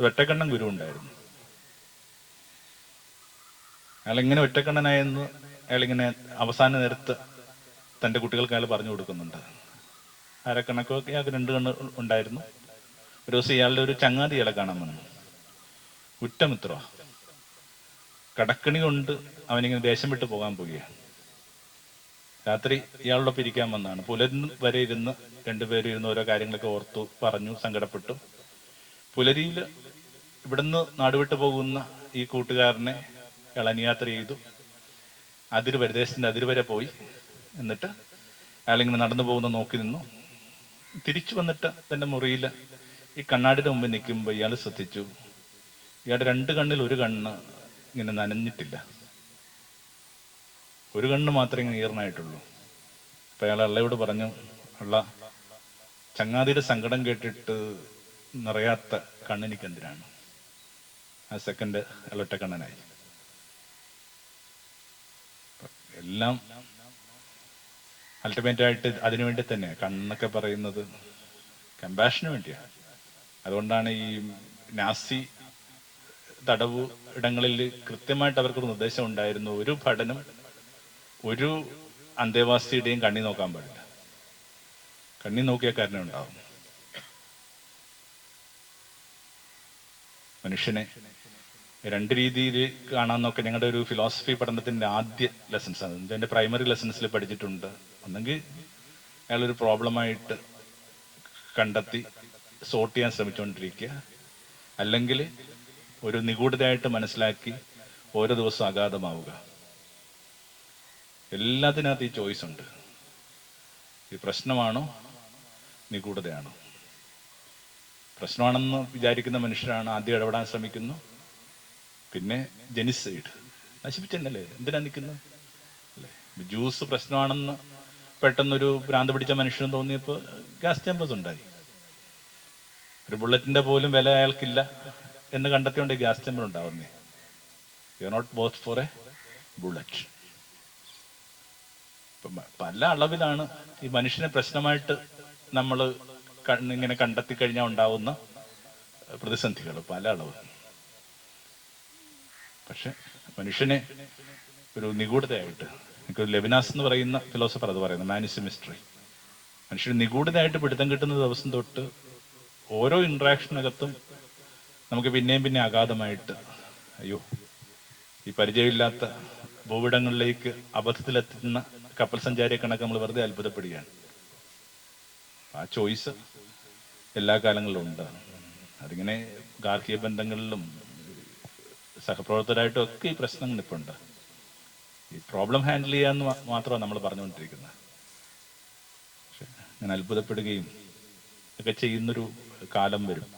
ഒറ്റക്കണ്ണൻ ഗുരു ഉണ്ടായിരുന്നു. അയാൾ ഇങ്ങനെ ഒറ്റക്കണ്ണനായെന്ന് അയാളിങ്ങനെ അവസാന നേരത്ത് തന്റെ കുട്ടികൾക്ക് അയാൾ പറഞ്ഞു കൊടുക്കുന്നുണ്ട്. അരക്കണക്കൊക്കെ അയാൾക്ക് രണ്ട് കണ്ണ് ഉണ്ടായിരുന്നു. ഒരു ദിവസം ഇയാളുടെ ഒരു ചങ്ങാതി ഇയാളെ കാണാൻ വന്നു. ഉറ്റമിത്ര കടക്കണി കൊണ്ട് അവനിങ്ങനെ ദേശം വിട്ട് പോകാൻ പോവുകയാണ്. രാത്രി ഇയാളുടെ പിരിക്കാൻ വന്നാണ്. പുലരിന് വരെ ഇരുന്ന് രണ്ടുപേരും ഇരുന്ന് ഓരോ കാര്യങ്ങളൊക്കെ ഓർത്തു പറഞ്ഞു സങ്കടപ്പെട്ടു. പുലരിയിൽ ഇവിടുന്ന് നാടുവിട്ടു പോകുന്ന ഈ കൂട്ടുകാരനെ അയാൾ അനുയാത്ര ചെയ്തു. അതിര് പ്രദേശത്തിന്റെ അതിര് വരെ പോയി. എന്നിട്ട് അയാളിങ്ങനെ നടന്നു പോകുന്ന നോക്കി നിന്നു. തിരിച്ചു വന്നിട്ട് തന്റെ മുറിയിൽ ഈ കണ്ണാടിയുടെ മുമ്പിൽ നിൽക്കുമ്പോൾ ഇയാൾ ശ്രദ്ധിച്ചു. ഇയാളുടെ രണ്ട് കണ്ണിൽ ഒരു കണ്ണ് ഇങ്ങനെ നനഞ്ഞിട്ടില്ല. ഒരു കണ്ണ് മാത്രമേ ഇങ്ങനെ ഈർണായിട്ടുള്ളൂ. അപ്പൊ അയാൾ അള്ളയോട് പറഞ്ഞു അള്ള ചങ്ങാതിയുടെ സങ്കടം കേട്ടിട്ട് നിറയാത്ത കണ്ണെനിക്ക് എന്തിനാണ് ആ സെക്കൻഡ് അയാൾ എല്ലാം അൾട്ടിമേറ്റ് ആയിട്ട് അതിനുവേണ്ടി തന്നെ കണ്ണൊക്കെ പറയുന്നത് കമ്പാഷന് വേണ്ടിയാണ് അതുകൊണ്ടാണ് ഈ നാസി തടവ് ഇടങ്ങളിൽ കൃത്യമായിട്ട് അവർക്കൊരു നിർദ്ദേശം ഉണ്ടായിരുന്നു. ഒരു പഠനം ഒരു അന്തേവാസിയുടെയും കണ്ണി നോക്കാൻ പാടില്ല. കണ്ണി നോക്കിയ കാരണം ഉണ്ടാവും മനുഷ്യനെ. രണ്ട് രീതിയിൽ കാണാമെന്നൊക്കെ ഞങ്ങളുടെ ഒരു ഫിലോസഫി പഠനത്തിന്റെ ആദ്യ ലെസൺസ് ആണ്. എന്റെ പ്രൈമറി ലെസൺസിൽ പഠിച്ചിട്ടുണ്ട്. ഒന്നെങ്കിൽ അയാളൊരു പ്രോബ്ലമായിട്ട് കണ്ടെത്തി സോർട്ട് ചെയ്യാൻ ശ്രമിച്ചുകൊണ്ടിരിക്കുക അല്ലെങ്കിൽ ഒരു നിഗൂഢതയായിട്ട് മനസ്സിലാക്കി ഓരോ ദിവസം അഗാധമാവുക. എല്ലാത്തിനകത്ത് ഈ ചോയ്സ് ഉണ്ട്. ഈ പ്രശ്നമാണോ? നിഗൂഢതയാണോ? പ്രശ്നമാണെന്ന് വിചാരിക്കുന്ന മനുഷ്യരാണ് ആദ്യം ഇടപെടാൻ ശ്രമിക്കുന്നു. പിന്നെ ജനിസൈഡ് നശിപ്പിച്ചെന്നല്ലേ എന്തിനാ നിൽക്കുന്നത് അല്ലേ? ജ്യൂസ് പ്രശ്നമാണെന്ന് പെട്ടെന്നൊരു ഭ്രാന്ത് പിടിച്ച മനുഷ്യന് തോന്നിയപ്പോൾ ഗ്യാസ് ചേമ്പേഴ്സ് ഉണ്ടായി. ഒരു ബുള്ളറ്റിന്റെ പോലും വില അയാൾക്കില്ല എന്ന് കണ്ടെത്തിയോണ്ട് gas chamber ഉണ്ടാവുന്നേ. You not worth for a bullet പല അളവിലാണ് ഈ മനുഷ്യനെ പ്രശ്നമായിട്ട് നമ്മൾ ഇങ്ങനെ കണ്ടെത്തി കഴിഞ്ഞാൽ ഉണ്ടാവുന്ന പ്രതിസന്ധികൾ പല അളവ്. പക്ഷെ മനുഷ്യനെ ഒരു നിഗൂഢതയായിട്ട് എനിക്ക് ലെബിനാസ് എന്ന് പറയുന്ന ഫിലോസഫർ അത് പറയുന്നത് മാനിസ് മിസ്റ്ററി മനുഷ്യന് നിഗൂഢതയായിട്ട് പിടുത്തം കിട്ടുന്ന ദിവസം തൊട്ട് ഓരോ ഇൻട്രാക്ഷനകത്തും നമുക്ക് പിന്നെയും പിന്നെ അഗാധമായിട്ട് അയ്യോ ഈ പരിചയമില്ലാത്ത ഭൂവിടങ്ങളിലേക്ക് അബദ്ധത്തിലെത്തുന്ന കപ്പൽ സഞ്ചാരിയെ കണക്ക് നമ്മൾ വെറുതെ അത്ഭുതപ്പെടുകയാണ്. ആ ചോയ്സ് എല്ലാ കാലങ്ങളിലും ഉണ്ട്. അതിങ്ങനെ ഗാർഹിക ബന്ധങ്ങളിലും സഹപ്രവർത്തകരായിട്ടും ഒക്കെ ഈ പ്രശ്നങ്ങൾ ഇപ്പോൾ ഉണ്ട്. ഈ പ്രോബ്ലം ഹാൻഡിൽ ചെയ്യാന്ന് മാത്രമാണ് നമ്മൾ പറഞ്ഞുകൊണ്ടിരിക്കുന്നത്. ഞാൻ അത്ഭുതപ്പെടുകയും ഒക്കെ ചെയ്യുന്നൊരു കാലം വരും.